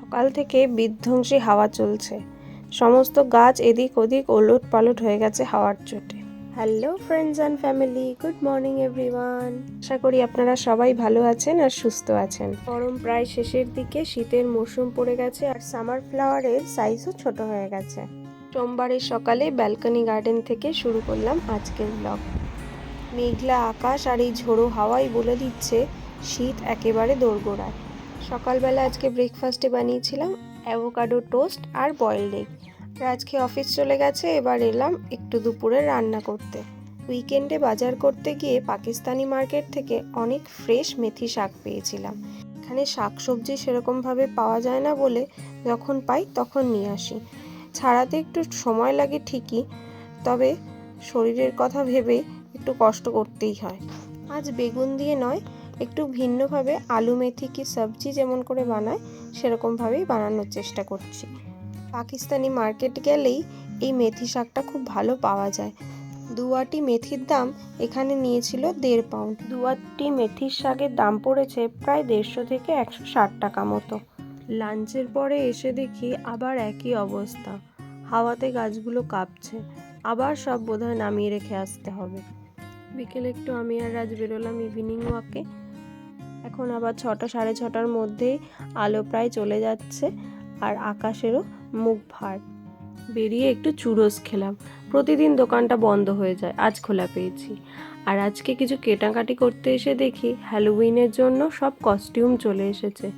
সকাল থেকে বিধ্বংসী হাওয়া চলছে। সমস্ত গাছ এদিক ওদিক ওলট পালট হয়ে গেছে হাওয়ার চোটে। Hello friends and family good morning everyone আশা করি আপনারা সবাই ভালো আছেন আর সুস্থ আছেন। গরম প্রায় শেষের দিকে শীতের মৌসুম পড়ে গেছে আর সামার ফ্লাওয়ারের সাইজও ছোট হয়ে গেছে। সোমবারের সকালে ব্যালকনি গার্ডেন থেকে শুরু করলাম আজকের ব্লগ মেঘলা আকাশ আর এই ঝোড়ো হাওয়াই বলে দিচ্ছে শীত একেবারে দোরগোড়ায়। সকালবেলা আজকে ব্রেকফাস্টে বানিয়েছিলাম অ্যাভোকাডো টোস্ট আর বয়েলড এগ আজকে অফিস চলে গেছে, এবার এলাম একটু দুপুরে রান্না করতে। উইকেন্ডে বাজার করতে গিয়ে পাকিস্তানি মার্কেট থেকে অনেক ফ্রেশ মেথি শাক পেয়েছিলাম। এখানে শাক সবজি সেরকমভাবে পাওয়া যায় না বলে যখন পাই তখন নিয়ে আসি। ছাড়াতে একটু সময় লাগে ঠিকই, তবে শরীরের কথা ভেবে একটু কষ্ট করতেই হয়। আজ বেগুন দিয়ে নয়, একটু ভিন্নভাবে আলু, মেথি কি সবজি যেমন করে বানায়, সেরকমভাবেই বানানোর চেষ্টা করছি। পাকিস্তানি মার্কেট গেলেই এই মেথি শাকটা খুব ভালো পাওয়া যায়। দুয়াটি মেথির দাম এখানে নিয়েছিল দেড় পাউন্ড। দুয়াটি মেথির শাকের দাম পড়েছে প্রায় দেড়শো থেকে একশো ষাট টাকা মতো। লাঞ্চের পরে এসে দেখি আবার একই অবস্থা। হাওয়াতে গাছগুলো কাঁপছে। আবার সব বোধহয় নামিয়ে রেখে আসতে হবে। বিকেলে একটু আমি আর রাজ বেরোলাম ইভিনিং ওয়াকে এখন আবার ছটা, সাড়ে ছটার মধ্যেই আলো প্রায় চলে যাচ্ছে আর আকাশেরও মুখ ভার। বেরিয়ে একটু চুরোস খেলাম। প্রতিদিন দোকানটা বন্ধ হয়ে যায়, আজ খোলা পেয়েছি। আর আজকে কিছু কেটাকাটি করতে এসে দেখি হ্যালোউইনের জন্য সব কস্টিউম চলে এসেছে।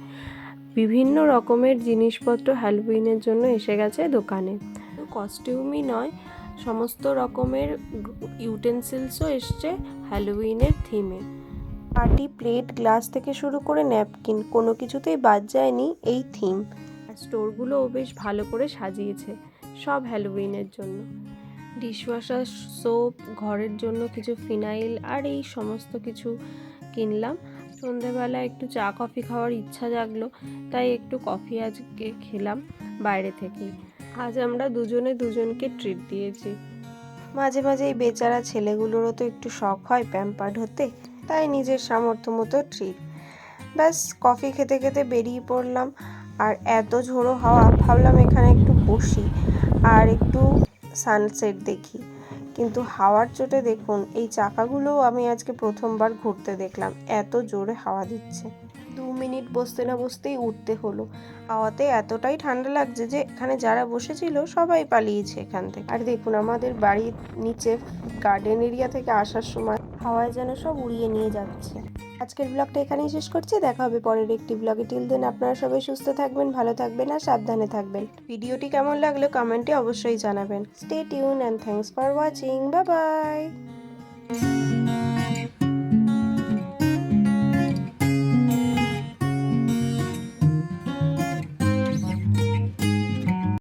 বিভিন্ন রকমের জিনিসপত্র হ্যালোউইনের জন্য এসে গেছে দোকানে। কস্টিউমই নয় সমস্ত রকমের ইউটেন্সিলসও এসছে হ্যালোউইনের থিমে পার্টি প্লেট গ্লাস থেকে শুরু করে ন্যাপকিন কোনো কিছুতেই বাদ যায়নি এই থিম আর স্টোরগুলোও বেশ ভালো করে সাজিয়েছে সব হ্যালোউইনের জন্য। ডিশওয়াশার সোপ ঘরের জন্য কিছু ফিনাইল আর এই সমস্ত কিছু কিনলাম। সন্ধেবেলা একটু চা কফি খাওয়ার ইচ্ছা জাগলো, তাই একটু কফি আজকে খেলাম বাইরে থেকেই। আজ আমরা দুজনে দুজনকে ট্রিট দিয়েছি। মাঝে মাঝে এই বেচারা ছেলেগুলোরও তো একটু শখ হয় প্যাম্পার্ড হতে, তাই নিজের সামর্থ্য মতো ট্রিট ব্যাস কফি খেতে খেতে বেরিয়ে পড়লাম, আর এত ঝোড়ো হাওয়া, ভাবলাম এখানে একটু বসি, আর একটু সানসেট দেখি। কিন্তু হাওয়ার চোটে দেখুন, এই চাকাগুলোও আমি আজকে প্রথমবার ঘুরতে দেখলাম, এত জোরে হাওয়া দিচ্ছে। দু মিনিট বসতে না বসতেই উঠতে হলো। হাওয়াতে এতটাই ঠান্ডা লাগছে যে এখানে যারা বসেছিল সবাই পালিয়েছে এখান থেকে। আর দেখুন, আমাদের বাড়ির নিচে গার্ডেন এরিয়া থেকে আসার সময় হাওয়ায় যেন সব উড়িয়ে নিয়ে যাচ্ছে। আজকের ব্লগটা এখানেই শেষ করছি। দেখা হবে পরের একটি ব্লগে টিল দেন আপনারা সবাই সুস্থ থাকবেন, ভালো থাকবেন আর সাবধানে থাকবেন। ভিডিওটি কেমন লাগল কমেন্টে অবশ্যই জানাবেন। Stay tune and thanks for watching bye bye